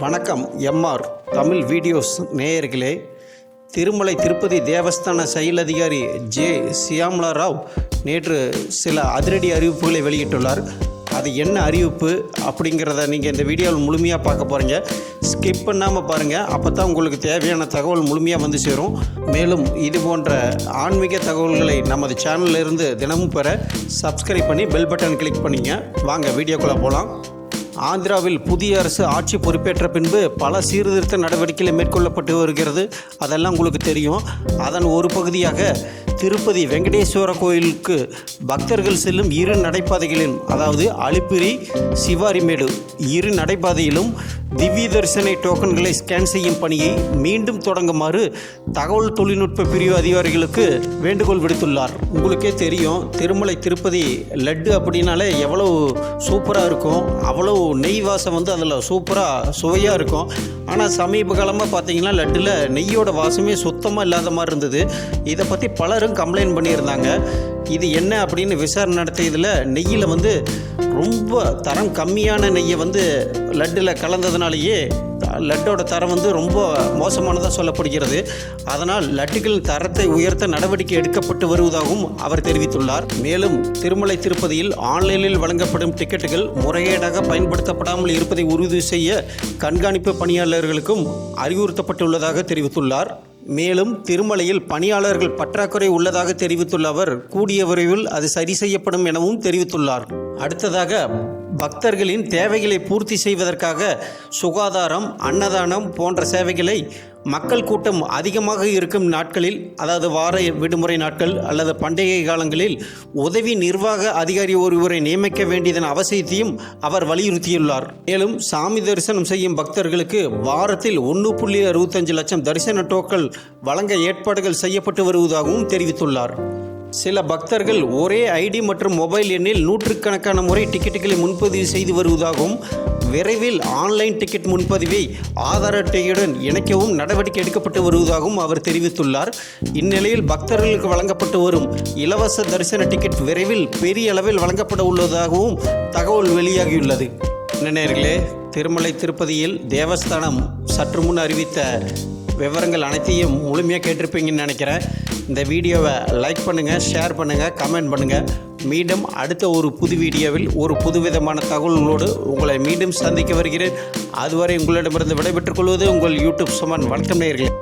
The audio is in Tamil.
வணக்கம் எம்ஆர் தமிழ் வீடியோஸ் நேயர்களே. திருமலை திருப்பதி தேவஸ்தான செயல் அதிகாரி ஜே சியாமலா ராவ் நேற்று சில அதிரடி அறிவிப்புகளை வெளியிட்டுள்ளார். அது என்ன அறிவிப்பு அப்படிங்கிறத நீங்கள் இந்த வீடியோவில் முழுமையாக பார்க்க போகிறீங்க ஸ்கிப் பண்ணாமல் பாருங்கள் அப்போ தான் உங்களுக்கு தேவையான தகவல் முழுமையாக வந்து சேரும். மேலும் இது போன்ற ஆன்மீக தகவல்களை நமது சேனலில் இருந்து தினமும் பெற சப்ஸ்கிரைப் பண்ணி பெல் பட்டன் கிளிக் பண்ணிங்க. வாங்க வீடியோக்குள்ளே போகலாம் ஆந்திராவில் புதிய அரசு ஆட்சி பொறுப்பேற்ற பின்பு பல சீர்திருத்த நடவடிக்கைகள் மேற்கொள்ளப்பட்டு வருகிறது. அதெல்லாம் உங்களுக்கு தெரியும். அதன் ஒரு பகுதியாக திருப்பதி வெங்கடேஸ்வர கோயிலுக்கு பக்தர்கள் செல்லும் இரு நடைபாதைகளிலும் அதாவது அலிப்பிரி சிவாரிமேடு இரு நடைபாதையிலும் திவ்ய தரிசன டோக்கன்களை ஸ்கேன் செய்யும் பணியை மீண்டும் தொடங்குமாறு தகவல் தொழில்நுட்ப பிரிவு அதிகாரிகளுக்கு வேண்டுகோள் விடுத்துள்ளார். உங்களுக்கே தெரியும் திருமலை திருப்பதி லட்டு அப்படின்னாலே எவ்வளவு சூப்பராக இருக்கும். அவ்வளவு நெய் வாசம் வந்து அதில் சூப்பராக சுவையாக இருக்கும். ஆனால் சமீப காலமாக பார்த்தீங்கன்னா லட்டில் நெய்யோட வாசமே சுத்தமாக இல்லாத மாதிரி இருந்தது. இதை பற்றி பலரும் கம்ப்ளைண்ட் பண்ணியிருந்தாங்க. இது என்ன அப்படின்னு விசாரணை நடத்தியதில் நெய்யில் வந்து ரொம்ப தரம் கம்மியான நெய்யை வந்து லட்டில் கலந்ததுனாலேயே லட்டோட தரம் வந்து ரொம்ப மோசமானதாக சொல்லப்படுகிறது. அதனால் லட்டுகளின் தரத்தை உயர்த்த நடவடிக்கை எடுக்கப்பட்டு வருவதாகவும் அவர் தெரிவித்துள்ளார். மேலும் திருமலை திருப்பதியில் ஆன்லைனில் வழங்கப்படும் டிக்கெட்டுகள் முறையீடாக பயன்படுத்தப்படாமல் இருப்பதை உறுதி செய்ய கண்காணிப்பு பணியாளர்களுக்கும் அறிவுறுத்தப்பட்டுள்ளதாக தெரிவித்துள்ளார். மேலும் திருமலையில் பணியாளர்கள் பற்றாக்குறை உள்ளதாக தெரிவித்துள்ள அவர் கூடிய விரைவில் அது சரி செய்யப்படும் எனவும் தெரிவித்துள்ளார். அடுத்ததாக பக்தர்களின் தேவைகளை பூர்த்தி செய்வதற்காக சுகாதாரம் அன்னதானம் போன்ற சேவைகளை மக்கள் கூட்டம் அதிகமாக இருக்கும் நாட்களில் அதாவது வார விடுமுறை நாட்கள் அல்லது பண்டிகை காலங்களில் உதவி நிர்வாக அதிகாரி ஒருவரை நியமிக்க வேண்டியதன் அவசியத்தையும் அவர் வலியுறுத்தியுள்ளார். மேலும் சாமி தரிசனம் செய்யும் பக்தர்களுக்கு வாரத்தில் ஒன்று புள்ளி அறுபத்தஞ்சு லட்சம் தரிசன டோக்கள் வழங்க ஏற்பாடுகள் செய்யப்பட்டு வருவதாகவும் தெரிவித்துள்ளார். சில பக்தர்கள் ஒரே ஐடி மற்றும் மொபைல் எண்ணில் நூற்றுக்கணக்கான முறை டிக்கெட்டுகளை முன்பதிவு செய்து வருவதாகவும் விரைவில் ஆன்லைன் டிக்கெட் முன்பதிவை ஆதார் அட்டையுடன் இணைக்கவும் நடவடிக்கை எடுக்கப்பட்டு வருவதாகவும் அவர் தெரிவித்துள்ளார். இந்நிலையில் பக்தர்களுக்கு வழங்கப்பட்டு வரும் இலவச தரிசன டிக்கெட் விரைவில் பெரிய அளவில் வழங்கப்பட உள்ளதாகவும் தகவல் வெளியாகியுள்ளது. நேர்களே திருமலை திருப்பதியில் தேவஸ்தானம் சற்று முன் அறிவித்த விவரங்கள் அனைத்தையும் முழுமையாக கேட்டிருப்பீங்கன்னு நினைக்கிறேன். இந்த வீடியோவை லைக் பண்ணுங்கள் ஷேர் பண்ணுங்கள் கமெண்ட் பண்ணுங்கள் மீண்டும் அடுத்த ஒரு புது வீடியோவில் ஒரு புதுவிதமான தகவல்களோடு உங்களை மீண்டும் சந்திக்க வருகிறேன். அதுவரை உங்களிடமிருந்து விடைபெற்றுக் கொள்வது உங்கள் யூடியூப் சுமன். வணக்கம் நேயர்களே.